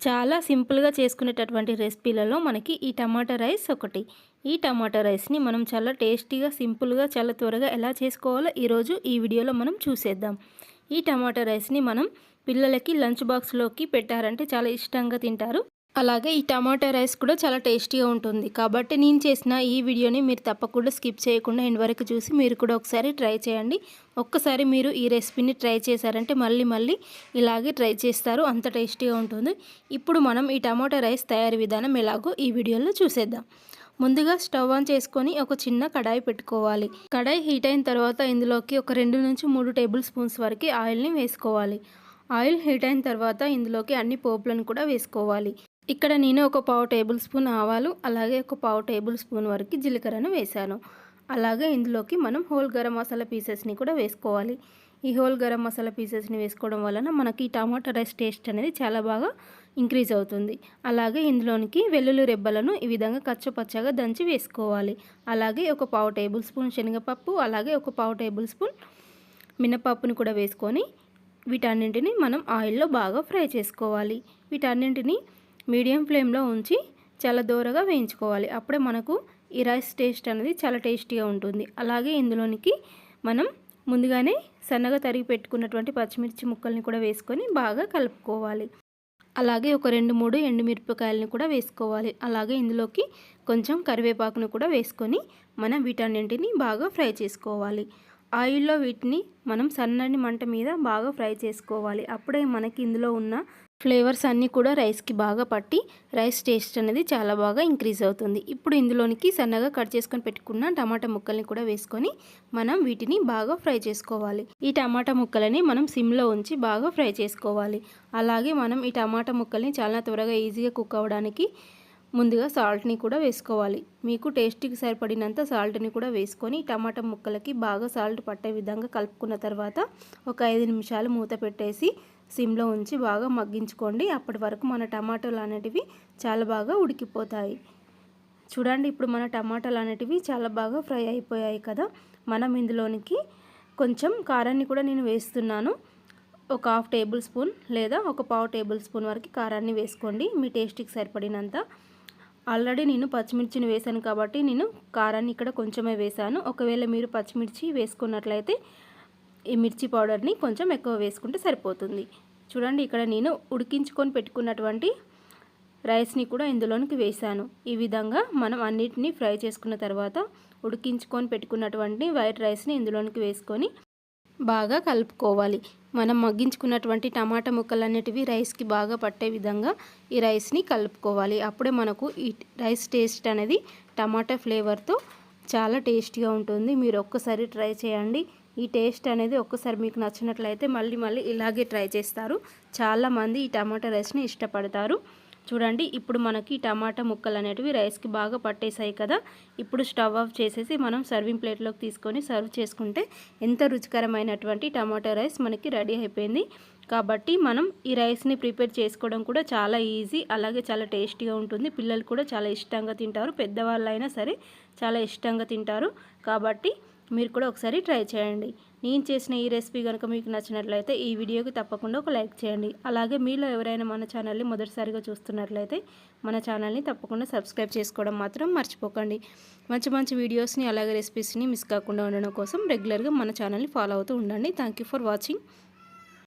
చాలా సింపుల్గా చేసుకునేటటువంటి రెసిపీలలో మనకి ఈ టమాటా రైస్ ఒకటి. ఈ టమాటా రైస్ని మనం చాలా టేస్టీగా సింపుల్గా చాలా త్వరగా ఎలా చేసుకోవాలో ఈరోజు ఈ వీడియోలో మనం చూసేద్దాం. ఈ టమాటా రైస్ని మనం పిల్లలకి లంచ్ బాక్స్లోకి పెట్టారంటే చాలా ఇష్టంగా తింటారు. అలాగే ఈ టమాటా రైస్ కూడా చాలా టేస్టీగా ఉంటుంది. కాబట్టి నేను చేసిన ఈ వీడియోని మీరు తప్పకుండా స్కిప్ చేయకుండా ఎండ్ వరకు చూసి మీరు కూడా ఒకసారి ట్రై చేయండి. ఒక్కసారి మీరు ఈ రెసిపీని ట్రై చేశారంటే మళ్ళీ మళ్ళీ ఇలాగే ట్రై చేస్తారు. అంత టేస్టీగా ఉంటుంది. ఇప్పుడు మనం ఈ టమాటా రైస్ తయారీ విధానం ఎలాగో ఈ వీడియోలో చూసేద్దాం. ముందుగా స్టవ్ ఆన్ చేసుకొని ఒక చిన్న కడాయి పెట్టుకోవాలి. కడాయి హీట్ అయిన తర్వాత ఇందులోకి ఒక రెండు నుంచి మూడు టేబుల్ స్పూన్స్ వరకు ఆయిల్ని వేసుకోవాలి. ఆయిల్ హీట్ అయిన తర్వాత ఇందులోకి అన్ని పోపులను కూడా వేసుకోవాలి. ఇక్కడ నేను ఒక పావు టేబుల్ స్పూన్ ఆవాలు అలాగే ఒక పావు టేబుల్ స్పూన్ వరకు జీలకర్రను వేశాను. అలాగే ఇందులోకి మనం హోల్ గరం మసాలా పీసెస్ని కూడా వేసుకోవాలి. ఈ హోల్ గరం మసాలా పీసెస్ని వేసుకోవడం వలన మనకి టమాటా రైస్ టేస్ట్ అనేది చాలా బాగా ఇంక్రీజ్ అవుతుంది. అలాగే ఇందులోనికి వెల్లుల్లి రెబ్బలను ఈ విధంగా కచ్చపచ్చగా దంచి వేసుకోవాలి. అలాగే ఒక పావు టేబుల్ స్పూన్ శనగపప్పు అలాగే ఒక పావు టేబుల్ స్పూన్ మినపప్పుని కూడా వేసుకొని వీటన్నింటిని మనం ఆయిల్లో బాగా ఫ్రై చేసుకోవాలి. వీటన్నింటిని మీడియం ఫ్లేమ్లో ఉంచి చాలా దూరగా వేయించుకోవాలి. అప్పుడే మనకు ఈ రైస్ టేస్ట్ అనేది చాలా టేస్టీగా ఉంటుంది. అలాగే ఇందులోనికి మనం ముందుగానే సన్నగా తరిగి పెట్టుకున్నటువంటి పచ్చిమిర్చి ముక్కల్ని కూడా వేసుకొని బాగా కలుపుకోవాలి. అలాగే ఒక రెండు మూడు ఎండుమిరపకాయలను కూడా వేసుకోవాలి. అలాగే ఇందులోకి కొంచెం కరివేపాకును కూడా వేసుకొని మనం వీటన్నింటిని బాగా ఫ్రై చేసుకోవాలి. ఆయిల్లో వీటిని మనం సన్నని మంట మీద బాగా ఫ్రై చేసుకోవాలి. అప్పుడే మనకి ఇందులో ఉన్న ఫ్లేవర్స్ అన్నీ కూడా రైస్కి బాగా పట్టి రైస్ టేస్ట్ అనేది చాలా బాగా ఇంక్రీజ్ అవుతుంది. ఇప్పుడు ఇందులోనికి సన్నగా కట్ చేసుకొని పెట్టుకున్న టమాటా ముక్కల్ని కూడా వేసుకొని మనం వీటిని బాగా ఫ్రై చేసుకోవాలి. ఈ టమాటా ముక్కలని మనం సిమ్లో ఉంచి బాగా ఫ్రై చేసుకోవాలి. అలాగే మనం ఈ టమాటా ముక్కల్ని చాలా త్వరగా ఈజీగా కుక్ అవ్వడానికి ముందుగా సాల్ట్ని కూడా వేసుకోవాలి. మీకు టేస్ట్కి సరిపడినంత సాల్ట్ని కూడా వేసుకొని టమాటా ముక్కలకి బాగా సాల్ట్ పట్టే విధంగా కలుపుకున్న తర్వాత ఒక ఐదు నిమిషాలు మూత పెట్టేసి సిమ్లో ఉంచి బాగా మగ్గించుకోండి. అప్పటి వరకు మన టమాటాలు అనేటివి చాలా బాగా ఉడికిపోతాయి. చూడండి ఇప్పుడు మన టమాటాలు అనేటివి చాలా బాగా ఫ్రై అయిపోయాయి కదా! మనం ఇందులోనికి కొంచెం కారాన్ని కూడా నేను వేస్తున్నాను. ఒక హాఫ్ టేబుల్ స్పూన్ లేదా ఒక పావు టేబుల్ స్పూన్ వరకు కారాన్ని వేసుకోండి. మీ టేస్ట్కి సరిపడినంత ఆల్రెడీ నేను పచ్చిమిర్చిని వేశాను కాబట్టి నేను కారాన్ని ఇక్కడ కొంచెమే వేశాను. ఒకవేళ మీరు పచ్చిమిర్చి వేసుకున్నట్లయితే ఈ మిర్చి పౌడర్ని కొంచెం ఎక్కువ వేసుకుంటే సరిపోతుంది. చూడండి ఇక్కడ నేను ఉడికించుకొని పెట్టుకున్నటువంటి రైస్ని కూడా ఇందులోనికి వేసాను ఈ విధంగా మనం అన్నిటినీ ఫ్రై చేసుకున్న తర్వాత ఉడికించుకొని పెట్టుకున్నటువంటి వైట్ రైస్ని ఇందులోనికి వేసుకొని బాగా కలుపుకోవాలి. మనం మగ్గించుకున్నటువంటి టమాటా ముక్కలు అనేటివి రైస్కి బాగా పట్టే విధంగా ఈ రైస్ని కలుపుకోవాలి. అప్పుడే మనకు ఈ రైస్ టేస్ట్ అనేది టమాటా ఫ్లేవర్తో చాలా టేస్టీగా ఉంటుంది. మీరు ఒక్కసారి ట్రై చేయండి. ఈ టేస్ట్ అనేది ఒక్కసారి మీకు నచ్చినట్లయితే మళ్ళీ మళ్ళీ ఇలాగే ట్రై చేస్తారు. చాలామంది ఈ టమాటా రైస్ని ఇష్టపడతారు. చూడండి ఇప్పుడు మనకి టమాటా ముక్కలు అనేటివి రైస్కి బాగా పట్టేసాయి కదా. ఇప్పుడు స్టవ్ ఆఫ్ చేసేసి మనం సర్వింగ్ ప్లేట్లోకి తీసుకొని సర్వ్ చేసుకుంటే ఎంత రుచికరమైనటువంటి టమాటా రైస్ మనకి రెడీ అయిపోయింది. కాబట్టి మనం ఈ రైస్ని ప్రిపేర్ చేసుకోవడం కూడా చాలా ఈజీ అలాగే చాలా టేస్టీగా ఉంటుంది. పిల్లలు కూడా చాలా ఇష్టంగా తింటారు పెద్దవాళ్ళు అయినా సరే చాలా ఇష్టంగా తింటారు. కాబట్టి మీరు కూడా ఒకసారి ట్రై చేయండి. నేను చేసిన ఈ రెసిపీ కనుక మీకు నచ్చినట్లయితే ఈ వీడియోకి తప్పకుండా ఒక లైక్ చేయండి. అలాగే మీలో ఎవరైనా మన ఛానల్ని మొదటిసారిగా చూస్తున్నట్లయితే మన ఛానల్ని తప్పకుండా సబ్స్క్రైబ్ చేసుకోవడం మాత్రం మర్చిపోకండి. మంచి మంచి వీడియోస్ని అలాగే రెసిపీస్ని మిస్ కాకుండా ఉండడం కోసం రెగ్యులర్గా మన ఛానల్ని ఫాలో అవుతూ ఉండండి. Thank for watching.